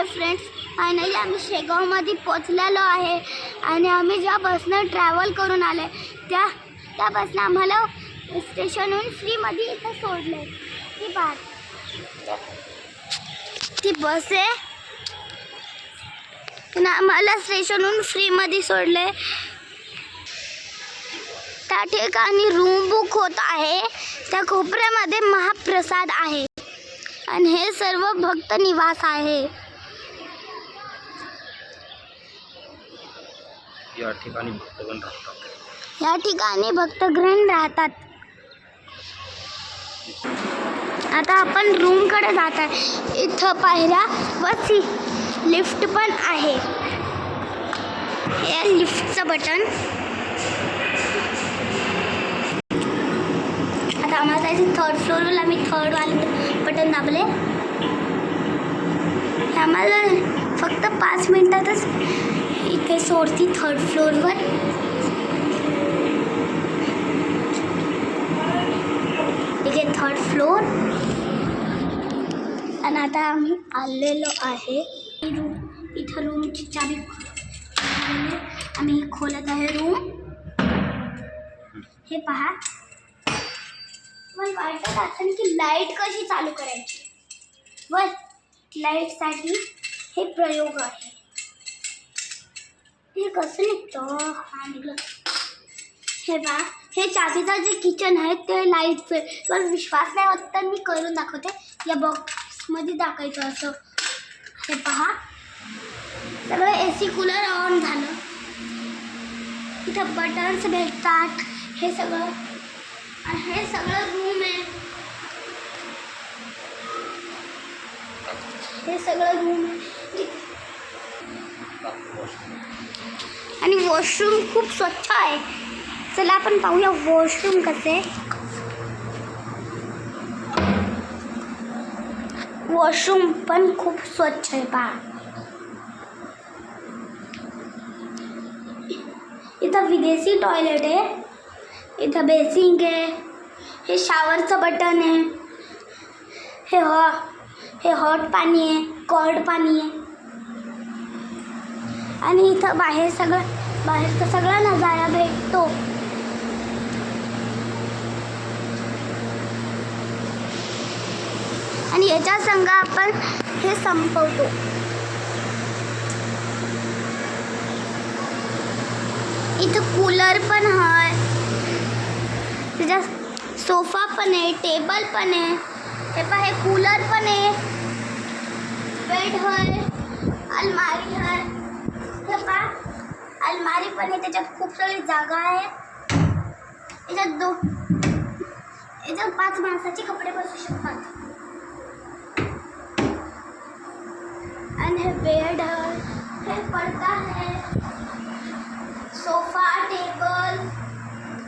Hi friends finally आम्ही शेगावमध्ये पोचलेलो आहे आणि आम्ही ज्या बसनं ट्रॅव्हल करून आले त्या त्या बसनं आम्हाला स्टेशनहून फ्रीमध्ये इथं सोडलं ती बात ती बस आहे. आम्हाला स्टेशनहून फ्रीमध्ये सोडले त्या ठिकाणी रूम बुक होत आहे. त्या कोपऱ्यामध्ये महाप्रसाद आहे. आणि हे सर्व भक्त निवास आहे. या ठिकाणी भक्तगण राहतात. या ठिकाणी भक्तगण राहतात. आता आपण रूमकडे जात आहे. इथं पायऱ्या व सी लिफ्ट पण आहे. हे लिफ्टचं बटन आता आम्हाला जायचं थर्ड फ्लोरला मी थर्ड वाले बटन दाबले. आम्हाला फक्त पाच मिनिटातच इथे सोडती थर्ड फ्लोर फ्लोअरवर इथे थर्ड फ्लोर आणि आता आम्ही आलेलो आहे। रूम इथं रूमची चाबी आहे. आम्ही खोलत आहे रूम हे पहा. मला वाटत की चालू करायची? व लाईटसाठी हे प्रयोग आहे. हे कसं निघतं हा निघलं हे बा हे चाबीचं जे किचन आहे ते लाइट तुम्हाला विश्वास नाही होत. तर मी करून दाखवते. या बॉक्समध्ये टाकायचं असं हे पहा सगळं ए सी कूलर ऑन झालं इथं बटन्स भेटतात हे सगळं आणि हे सगळं रूम आहे. हे सगळं रूम आहे. आणि वॉशरूम खूप स्वच्छ आहे. चला आपण पाहूया वॉशरूम कसे. वॉशरूम पण खूप स्वच्छ आहे पहा. इथं विदेशी टॉयलेट आहे. इथं बेसिंग आहे. हे शावरचं बटन आहे. हे हॉ हे हॉट पाणी आहे. कोल्ड पाणी आहे. आणि इथं बाहेर सगळं बाहेरचा सगळा नजारा भेटतो. आणि याच्या संग आपण हे संपवतो. इथं कूलर पण आहे त्याच्या सोफा पण आहे टेबल पण आहे. हे पण हे कूलर पण आहे. बेड आहे अलमारी आहे हे पहा अलमारी पण आहे त्याच्यात खूप सारी जागा आहे. याच्यात दो याच्यात पाच माणसाचे कपडे बसू शकतात. आणि हे बेड हे पडदा आहे सोफा टेबल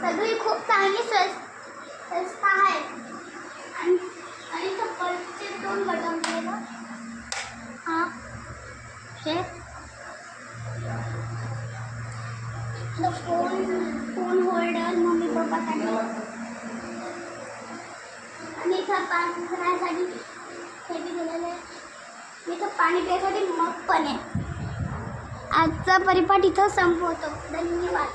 सगळी खूप चांगली स्वस्त आहे. आणि आणि इथं दोन बटन ना हां. हे the phone phone holder mummy पप्पासाठी आणि इथं पाणी भरण्यासाठी हे बी दिलेलं आहे. इथं पाणी प्यायसाठी मग पण आहे आजचा परिपाठ इथं संपवतो. धन्यवाद.